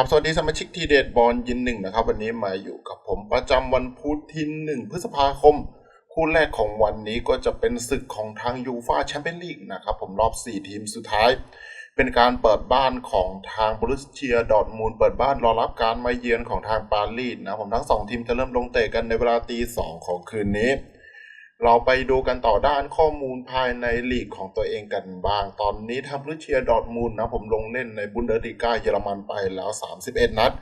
ครับสวัสดีสมาชิกทีเด็ดบอลยินหนึ่งนะครับ วันนี้มาอยู่กับผมประจำวันพุธที่หนึ่งพฤษภาคม คู่แรกของวันนี้ก็จะเป็นศึกของทางยูฟาแชมเปี้ยนลีกนะครับ ผมรอบ 4 ทีมสุดท้าย เป็นการเปิดบ้านของทางบรูเชียดอทมูลเปิดบ้านรอรับการมาเยือนของทางปารีสนะผมทั้งสองทีมจะเริ่มลงเตะกันในเวลาตีสองของคืนนี้ เราไปดูกันต่อด้านข้อมูลภายในลีกของตัวเองกันบ้าง ตอนนี้ทางบรูเชียดอร์ทมูลนะผมลงเล่นในบุนเดสลิก้าเยอรมันไปแล้ว 31 นัด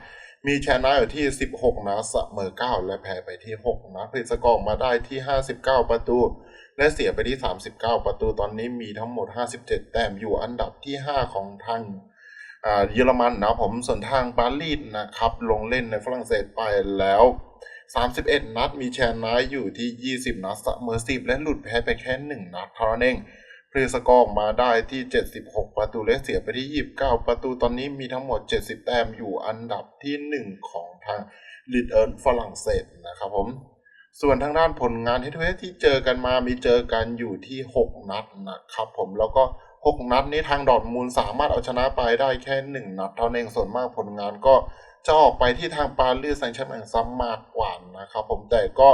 มีชนะอยู่ที่ 16 นัดเสมอ 9 และแพ้ไปที่ 6 นัดผลสกอร์มาได้ที่ 59 ประตู และเสียไปที่ 39 ประตู ตอนนี้มีทั้งหมด 57 แต้มอยู่อันดับที่ 5 ของทางเยอรมันนะผมส่วนทางปารีสนะครับลงเล่นในฝรั่งเศสไปแล้ว 31 นัด มีแชนะอยู่ที่ 20 นัดเสมอ10 และหลุดแพ้ไปแค่ 1 นัดเท่านั้นเองพรีสกอร์มาได้ที่ 76 ประตูและเสียไปที่ 29 ประตูตอนนี้มีทั้งหมด 70 แต้มอยู่อันดับที่ 1 ของทางลีดเอิร์ฝรั่งเศสนะครับผมส่วนทางด้านผลงานเฮดเวที่เจอกันมามีเจอกันอยู่ที่ 6 นัดนะครับผมแล้วก็ 6 นัดนี้ทางดอร์ทมูลสามารถเอาชนะไปได้แค่ 1 นัดเท่านั้นเองส่วนมากผลงานก็ จะออกไปที่ทางปารีสแซงต์แชร์แมงซ้ำมากกว่านะครับผมแต่ก็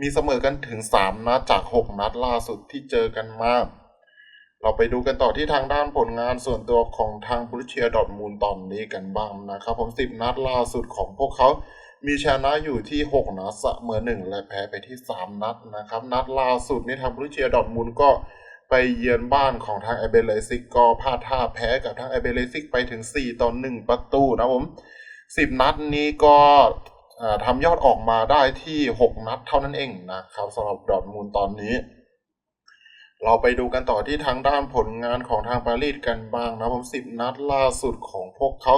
มีเสมอกันถึง 3 นัดจาก 6 นัดล่าสุดที่เจอกันมา เราไปดูกันต่อที่ทางด้านผลงานส่วนตัวของทางบรูเชียดอร์ทมูลตอนนี้กันบ้างนะครับผม 10 นัดล่าสุดของพวกเขา มีชนะอยู่ที่ 6 นัดเสมอ1และแพ้ไปที่ 3 นัดนะครับ นัดล่าสุดนี่ทางบรูเชียดอร์ทมูลก็ไปเยือนบ้านของทางไอเบเลซิกก็พลาดท่าแพ้กับทางไอเบเลซิกไปถึง 4ต่อ1ประตูนะผม 10นัดนี้ก็ทำยอดออกมาได้ที่6นัดเท่านั้นเองนะครับสำหรับดอร์ทมูลตอนนี้ เราไปดูกันต่อที่ทางด้านผลงานของทางปารีสกันบ้างนะผม10นัดล่าสุดของพวกเขา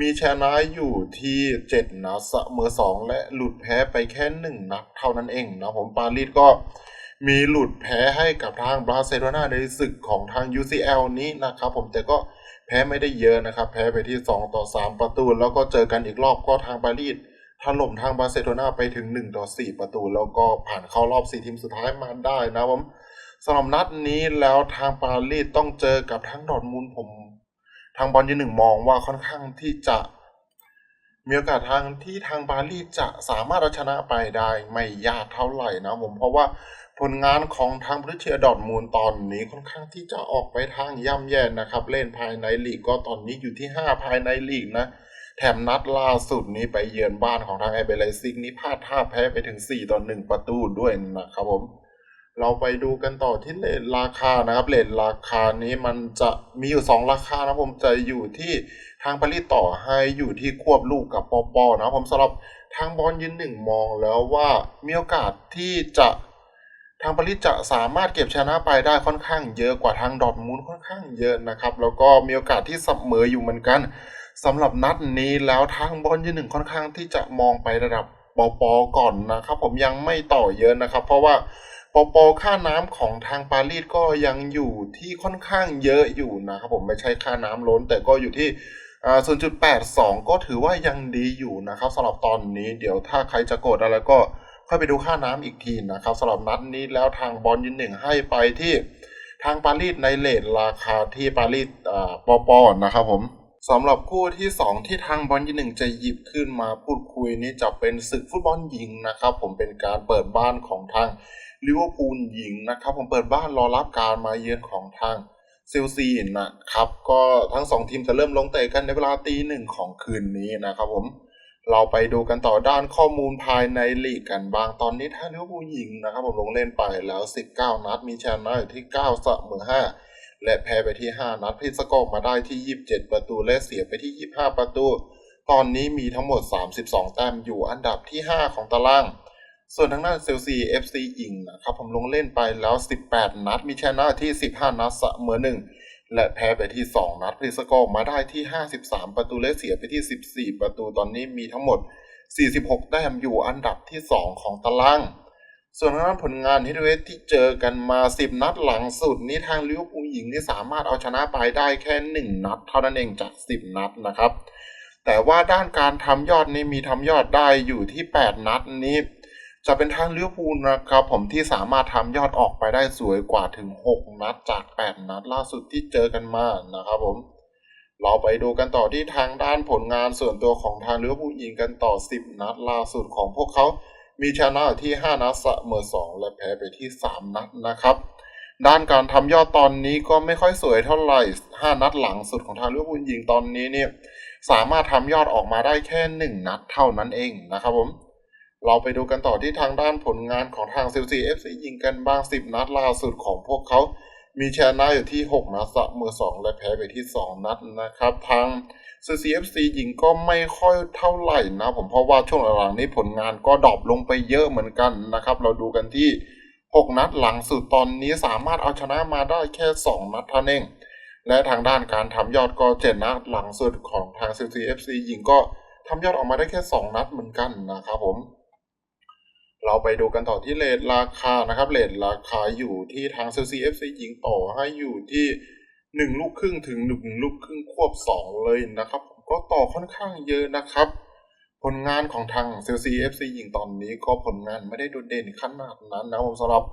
มีชนะอยู่ที่7นัดเสมอ2และหลุดแพ้ไปแค่1นัดเท่านั้นเองนะผมปารีสก็มีหลุดแพ้ให้กับทางบราเซโลนาในศึกของทาง UCL นี้นะครับผมแต่ก็ แพ้ไม่ได้เยอะนะครับ แพ้ไปที่ 2 ต่อ 3 ประตู แล้วก็เจอกันอีกรอบก็ทางปารีสถล่มทางบาร์เซโลนาไปถึง 1 ต่อ 4 ประตู แล้วก็ผ่านเข้ารอบ 4 ทีมสุดท้ายมาได้นะผมสำหรับนัดนี้แล้วทางปารีสต้องเจอกับทั้งดอร์ทมูลผม ทางบอลยืนหนึ่งมองว่าค่อนข้างที่จะ มีโอกาสทางที่ทางปารีสจะสามารถชนะไปได้ไม่ยากเท่าไหร่นะผมเพราะว่าผลงานของทางบรูเชียดอร์ทมูลตอนนี้ค่อนข้างที่จะออกไปทางย่ำแย่นะครับ เล่นภายในลีกก็ตอนนี้อยู่ที่ 5 ภายในลีกนะ แถมนัดล่าสุดนี้ไปเยือนบ้านของทางไอเบลซิกนี้พลาดท่าแพ้ไปถึง 4ต่อ1ประตูด้วยนะครับผม เราไปดูกันต่อที่เลทราคานะครับเลทราคานี้มันจะมีอยู่ 2 ราคานะผมจะอยู่ที่ทางปารีสต่อให้อยู่ที่ควบลูกกับปอปอนะผมสำหรับทางบอลยืนหนึ่งมองแล้วว่ามีโอกาสที่จะทางปารีสจะสามารถเก็บชนะไปได้ค่อนข้างเยอะกว่าทางดอทมูลค่อนข้างเยอะนะครับ แล้วก็มีโอกาสที่เสมออยู่เหมือนกันสำหรับนัดนี้แล้วทางบอลยืนหนึ่งค่อนข้างที่จะมองไประดับปอปอก่อนนะครับ ผมยังไม่ต่อเยอะนะครับ เพราะว่า ปปอค่าน้ำของทางปารีสก็ยังอยู่ที่ค่อนข้างเยอะอยู่นะครับผมไม่ใช่ค่าน้ำล้นแต่ก็อยู่ที่0.82 ก็ถือว่ายังดีอยู่นะครับสำหรับตอนนี้เดี๋ยวถ้าใครจะโกรธอะไรก็ค่อยไปดูค่าน้ำอีกทีนะครับสำหรับนัดนี้แล้วทางบอลยืนหนึ่งให้ไปที่ทางปารีสในเลทราคาที่ปารีสปอปอนะครับผม สำหรับคู่ที่ 2 ที่ทางบอลยืนหนึ่งจะหยิบขึ้นมาพูดคุยนี้จะเป็นศึกฟุตบอลหญิงนะครับ ผมเป็นการเปิดบ้านของทางลิเวอร์พูลหญิงนะครับ ผมเปิดบ้านรอรับการมาเยือนของทางเซลซีนะครับ ก็ทั้งสองทีมจะเริ่มลงเตะกันในเวลาตีหนึ่งของคืนนี้นะครับผมเราไปดูกันต่อด้านข้อมูลภายในลีกกันบางตอนนี้ถ้าลิเวอร์พูลหญิงนะครับ ผมลงเล่นไปแล้ว 19 นัดมีชนะอยู่ที่9เสมอ5 และแพ้ไปที่ 5 นัดพิสกอร์มาได้ที่ 27 ประตูและเสียไปที่ 25 ประตู ตอนนี้มีทั้งหมด 32 แต้มอยู่อันดับที่ 5 ของตาราง ส่วนทางด้านเซลซี FC อิงนะครับผมลงเล่นไปแล้ว 18 นัด มีชนะที่ 15 นัดเสมอ1และแพ้ไปที่ 2 นัดพลิสกอร์มาได้ที่ 53 ประตูและเสียไปที่ 14 ประตู ตอนนี้มีทั้งหมด 46 แต้มอยู่อันดับที่ 2 ของตาราง ส่วนทางด้านผลงานที่เวสที่เจอกันมา 10 นัดหลังสุดนี้ทางลิเวอร์พูลหญิงนี่สามารถเอาชนะไปได้แค่ 1 นัด เท่านั้นเองจาก 10 นัดนะครับ แต่ว่าด้านการทำยอดนี่มีทำยอดได้อยู่ที่ 8 นัดนี้จะเป็นทางลิเวอร์พูลนะครับ ผมที่สามารถทำยอดออกไปได้สวยกว่าถึง 6 นัดจาก 8 นัดล่าสุดที่เจอกันมานะครับผมเราไปดูกันต่อที่ทางด้านผลงานส่วนตัวของทางลิเวอร์พูลยิงกันต่อ 10 นัดล่าสุดของพวกเขา มีชนะที่ 5 นัดเสมอ2 และแพ้ไปที่ 3 นัดนะครับ ด้านการทำยอดตอนนี้ก็ไม่ค่อยสวยเท่าไหร่ 5 นัดหลังสุดของทางลิเวอร์พูลยิงตอนนี้เนี่ยสามารถทำยอดออกมาได้แค่ 1 นัดเท่านั้นเองนะครับผม เราไปดูกันต่อที่ทางด้านผลงานของทางซิลซีเอฟซียิงกันบ้าง 10 นัดล่าสุดของพวกเขา มีชนะอยู่ที่ 6 นัดเสมอ2 และแพ้ไปที่ 2 นัดนะครับ ทาง CCFC ยิงก็ไม่ค่อยเท่าไหร่นะผมเพราะว่าช่วงหลังๆนี้ผลงานก็ดรอปลงไปเยอะเหมือนกันนะครับ เราดูกันที่ 6 นัดหลังสุดตอนนี้สามารถเอาชนะมาได้แค่ 2 นัดเท่านั้นเองและทางด้านการทำยอดก็เจ็ดนัดหลังสุดของทาง CCFC ยิงก็ทำยอดออกมาได้แค่ 2 นัดเหมือนกันนะครับผม เราไปดูกันต่อที่เลทราคานะครับเลทราคาอยู่ที่ทาง CCFC ยิงต่อให้อยู่ที่1ลูกครึ่งถึง1ลูกครึ่งควบ2เลยนะครับ ผมก็ต่อค่อนข้างเยอะนะครับ ผลงานของทาง CCFC ยิงตอนนี้ก็ผลงานไม่ได้โดดเด่นขนาดนั้นนะผมสำหรับ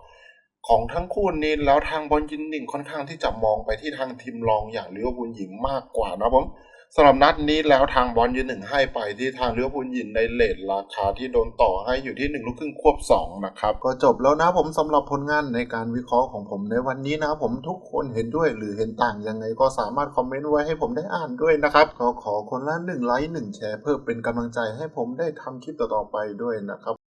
ของทั้งคู่นี้แล้วทางบอลยินหนึ่งค่อนข้างที่จะมองไปที่ทางทีมรองอย่างลิเวอร์พูลหญิงมากกว่านะผม สำหรับนัดนี้แล้วทางบอลยืนหนึ่งให้ไปที่ทางเลี้ยวพูลยินในเลทราคาที่โดนต่อให้อยู่ที่หนึ่งลูกครึ่งควบสองนะครับก็จบแล้วนะผมสำหรับผลงานในการวิเคราะห์ของผมในวันนี้นะผมทุกคนเห็นด้วยหรือเห็นต่างยังไงก็สามารถคอมเมนต์ไว้ให้ผมได้อ่านด้วยนะครับก็ขอคนละหนึ่งไลค์หนึ่งแชร์เพื่อเป็นกำลังใจให้ผมได้ทำคลิปต่อๆไปด้วยนะครับ